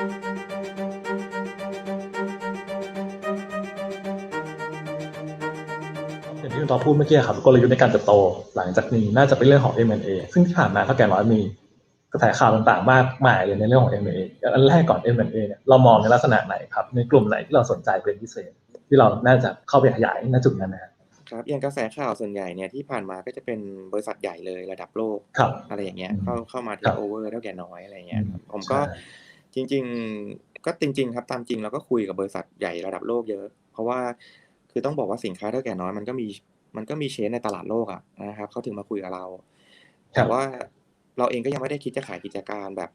อย่างที่คุณต่อพูดเมื่อกี้ครับกลยุทธ์ในการเติบโต หลังจากนี้น่าจะเป็นเรื่องของ M&A ซึ่งที่ผ่านมาเท่าแก่น้อยมีกระแสข่าวต่างๆ มากมายเลยในเรื่องของ M&A อันแรกก่อน M&A เนี่ยเรามองในลักษณะไหนครับ ในกลุ่มไหนที่เราสนใจเป็นพิเศษ ที่เราน่าจะเข้าไปขยายณจุดนั้นนะครับครับอย่างกระแสข่าวส่วนใหญ่เนี่ยที่ผ่านมาก็จะเป็นบริษัทใหญ่เลยระดับโลกครับอะไรอย่างเงี้ยอืมเข้าเข้ามาเทครัคบโอเวอร์เท่าแก่น้อยอะไรเงี้ยครับผมก็ใช่ จริง ๆ ก็จริง ๆ ครับ ตามจริงเราก็คุยกับบริษัทใหญ่ระดับโลกเยอะ เพราะว่าคือต้องบอกว่าสินค้าเท่าแก่น้อยมันก็มีมันก็มีเชนในตลาดโลกอะนะครับเขาถึงมาคุยกับเรา แต่ว่าเราเองก็ยังไม่ได้คิดจะขายกิจการแบบ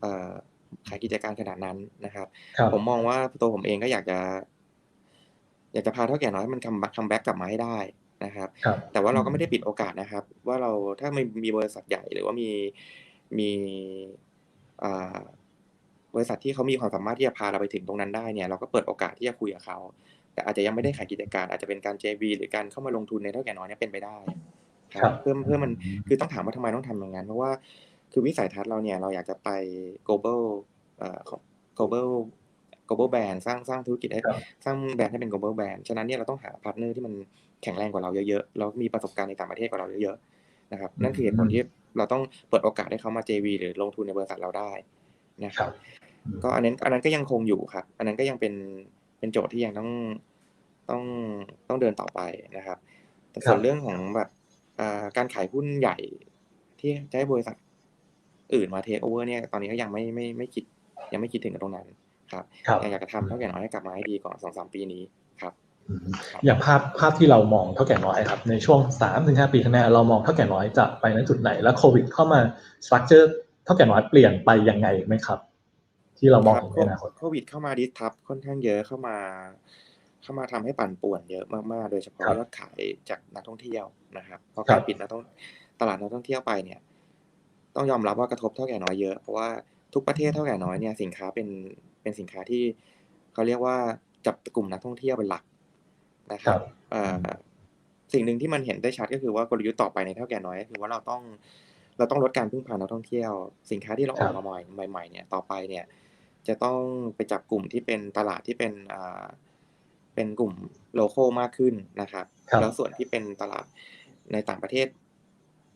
เอ่อขายกิจการขนาดนั้นนะครับครับผมมองว่าตัวผมเองก็อยากจะ อยากจะพาเท่าแก่น้อยให้มันคัมคัมแบ็กกลับมาให้ได้นะครับครับ แต่ว่าเราก็ไม่ได้ปิดโอกาสนะครับ ว่าเราถ้าไม่มีบริษัทใหญ่หรือว่ามีมีอ่า บริษัทที่เขามีความสามารถที่จะพาเราไปถึงตรงนั้นได้เนี่ยเราก็เปิดโอกาสที่จะคุยกับเขา แต่อาจจะยังไม่ได้ขายกิจการอาจจะเป็นการ JV หรือการเข้ามาลงทุนในเท่าแก่น้อยเนี่ยเป็นไปได้คครัรับบเพื่อเพื่อมันคือต้องถามว่าทำไมต้องทำอย่างนั้นเพราะว่าคือวิสัยทัศน์เราเนี่ยเราอยากจะไป global เอ่อ global global brand สร้างสร้างธุรกิจให้ครับสร้างแบรนด์ให้เป็น global brand ฉะนั้นเนี่ยเราต้องหาพาร์ทเนอร์ที่มันแข็งแรงกว่าเราเยอะๆแล้วมีประสบการณ์ในต่างประเทศกว่าเราเยอะๆนะครับนั่นคือเหตุผลที่เราต้องเปิดโอกาสให้เขามา JV หรือลงทุนในบริษัทเราได้นะคครัรับบ ก็อันนั้นอันนั้นก็ยังคงอยู่ครับ อันนั้นก็ยังเป็นเป็นโจทย์ที่ยังต้องต้องต้องเดินต่อไปนะครับ แต่ส่วนครับเรื่องของแบบอ่าการขายหุ้นใหญ่ที่จะให้บริษัทอื่นมาเทคโอเวอร์เนี่ยตอนนี้ก็ยังไม่ไม่ไม่คิดยังไม่คิดถึงตรงนั้นครับครับยังอยากจะทำเท่าแก่น้อยให้กลับมาให้ดีก่อนสองสามปีนี้ครับอืมอย่างภาพภาพที่เรามองเท่าแก่น้อยครับในช่วงสามถึงห้าปีข้างหน้าเรามองเท่าแก่น้อยจะไปในจุดไหนแล้วโควิดเข้ามาสตรัคเจอร์เท่าแก่น้อยเปลี่ยนไปยังไงไหมครับ ที่เรามองครับถึงในอนาคตโควิดเข้ามาดิสทับค่อนข้างเยอะเข้ามา เข้ามาทำให้ปั่นป่วนเยอะมากๆ โดยเฉพาะครับยอดขายจากนักท่องเที่ยวนะครับพอครัการบปิดนักท่องตลาดนักท่องเที่ยวไปเนี่ย ต้องยอมรับว่ากระทบเท่าแก่น้อยเยอะเพราะว่าทุกประเทศเท่าแก่น้อยเนี่ยสินค้าเป็นเป็นสินค้าที่เขาเรียกว่าจับกลุ่มนักท่องเที่ยวเป็นหลักนะคครัรับบเอ่อสิ่งหนึ่งที่มันเห็นได้ชัดก็คือว่ากลยุทธ์ต่อไปในเท่าแก่น้อยก็คือว่าเราต้องเราต้องลดการพึ่งพานักท่องเที่ยว สินค้าที่เราออกครับมาใหม่ใหม่ๆเนี่ยต่อไปเนี่ย จะต้องไปจับกลุ่มที่เป็นตลาดที่เป็นอ่าเป็นกลุ่มโลโก้มากขึ้นนะครับครับ แล้วส่วนที่เป็นตลาดในต่างประเทศ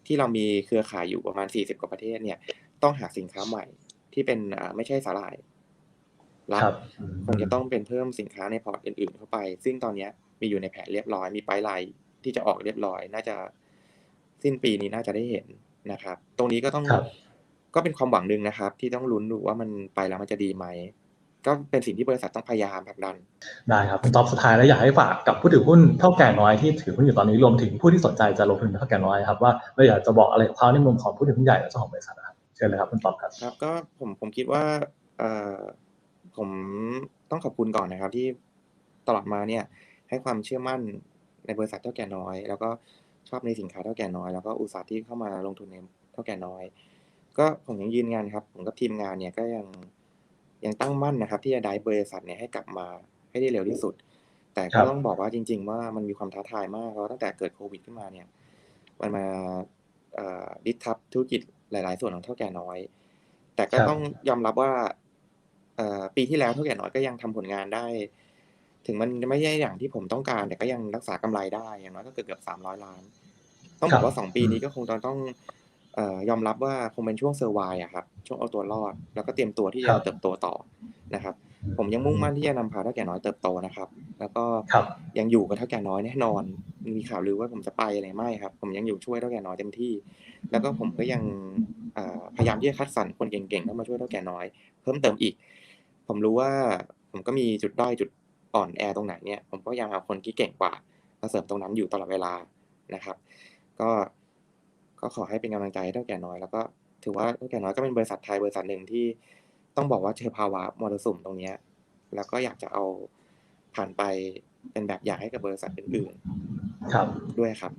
ที่เรามีเครือข่ายอยู่ประมาณ 40 กว่าประเทศเนี่ย ต้องหาสินค้าใหม่ที่เป็นอ่าไม่ใช่สาหร่ายลับครับคงจะต้องเป็นเพิ่มสินค้าในพอร์ตอื่น ๆ เข้าไป ซึ่งตอนเนี้ยมีอยู่ในแผนเรียบร้อย มีไปไลน์ที่จะออกเรียบร้อย น่าจะสิ้นปีนี้น่าจะได้เห็นนะครับ ตรงนี้ก็ต้องครับ ก็เป็นความหวังหนึ่งนะครับ ที่ต้องลุ้นดูว่ามันไปแล้วมันจะดีไหมก็เป็นสิ่งที่บริษัทต้องพยายามผลักดัน ได้ครับคุณตอบสุดท้ายแล้วอยากให้ฝากกับผู้ถือหุ้นเท่าแก่น้อยที่ถือหุ้นอยู่ตอนนี้รวมถึงผู้ที่สนใจจะลงทุนในเท่าแก่น้อยครับว่าเราอยากจะบอกอะไรกับเขาในมุมของผู้ถือหุ้นใหญ่และเจ้าของบริษัทนะครับเชิญเลยครับคุณตอบครับครับก็ผมผมคิดว่าเอ่อผมต้องขอบคุณก่อนนะครับ ที่ตลอดมาเนี่ย ให้ความเชื่อมั่นในบริษัทเท่าแก่น้อย แล้วก็ชอบในสินค้าเท่าแก่น้อยแล้วก็อุตสาห์ที่เข้ามาลงทุนในเท่าแก่น้อย ก็ผมยังยืนยันครับ ผมกับทีมงานเนี่ยก็ยังยังตั้งมั่นนะครับ ที่จะได้บริษัทเนี่ยให้กลับมาให้ได้เร็วที่สุด แต่ครัก็บต้องบอกว่าจริง ๆ ว่ามันมีความท้าทายมากเพราะตั้งแต่เกิดโควิดขึ้นมาเนี่ย มันมาเอ่อดิสทับธุรกิจหลาย ๆ ส่วนของเท่าแก่น้อย แต่ก็ครับต้องยอมรับว่าเอ่อปีที่แล้วเท่าแก่น้อยก็ยังทำผลงานได้ ถึงมันไม่ใช่อย่างที่ผมต้องการ แต่ก็ยังรักษากำไรได้อย่างน้อยก็เกือบเกือบสามร้อยล้าน ต้องบอกว่าสองปีนี้ก็คงต้องต้องเอ่อ ยอมรับว่าคงเป็นช่วงเซอร์ไวน์อะครับช่วงเอาตัวรอด แล้วก็เตรียมตัวที่ครัจะบเติบโตต่อนะครับ ผมยังมุ่งมั่นที่จะนำพาเท่าแก่น้อยเติบโตนะครับ แล้วก็ครับยังอยู่กับเท่าแก่น้อยแน่นอน มีข่าวลือว่าผมจะไปอะไรไม่ครับ ผมยังอยู่ช่วยเท่าแก่น้อยเต็มที่ แล้วก็ผมก็ยังเอ่อพยายามที่จะคัดสรรคนเก่งๆเข้ามาช่วยเท่าแก่น้อย เพิ่มเติมอีก ผมรู้ว่าผมก็มีจุดด้อยจุดอ่อนแอตรงไหนเนี่ยผมก็พยายามหาคนที่เก่งกว่ามาเสริมตรงนั้นอยู่ตลอดเวลานะครับ ก็ ก็ขอให้เป็นกำลังใจให้เท่าแก่น้อย แล้วก็ถือว่าเท่าแก่น้อยก็เป็นบริษัทไทยบริษัทหนึ่งที่ต้องบอกว่าเจอภาวะมรสุมตรงเนี้ยแล้วก็อยากจะเอาผ่านไปเป็นแบบอย่างให้กับบริษัทอื่นครับๆด้วยครับ